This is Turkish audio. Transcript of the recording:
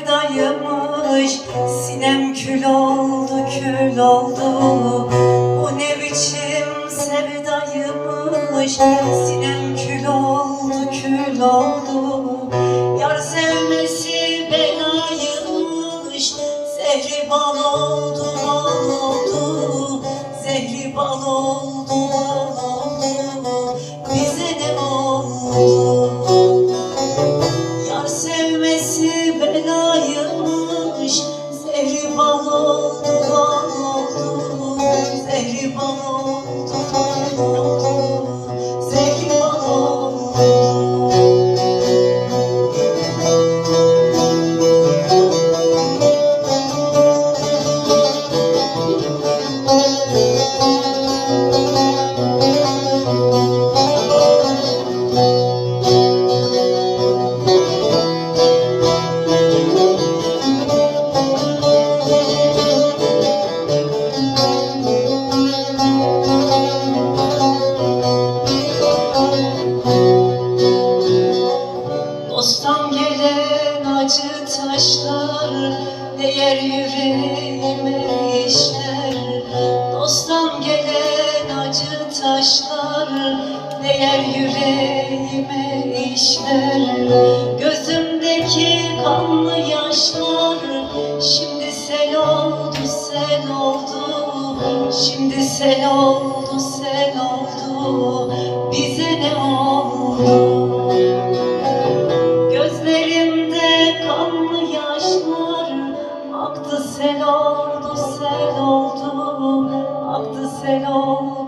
sevdaymış Sinem kül oldu kül oldu. Bu ne biçim sevdaymış Sinem kül oldu kül oldu. Yar sevmesi belaymış Zehri bal oldu bal oldu. Zehri bal oldu acı taşlar Değer yüreğime işler. Dosttan gelen acı taşlar Değer yüreğime işler. Gözümdeki kanlı yaşlar Şimdi sel oldu sel oldu. Şimdi sel oldu sel oldu. Bize ne oldu Señor.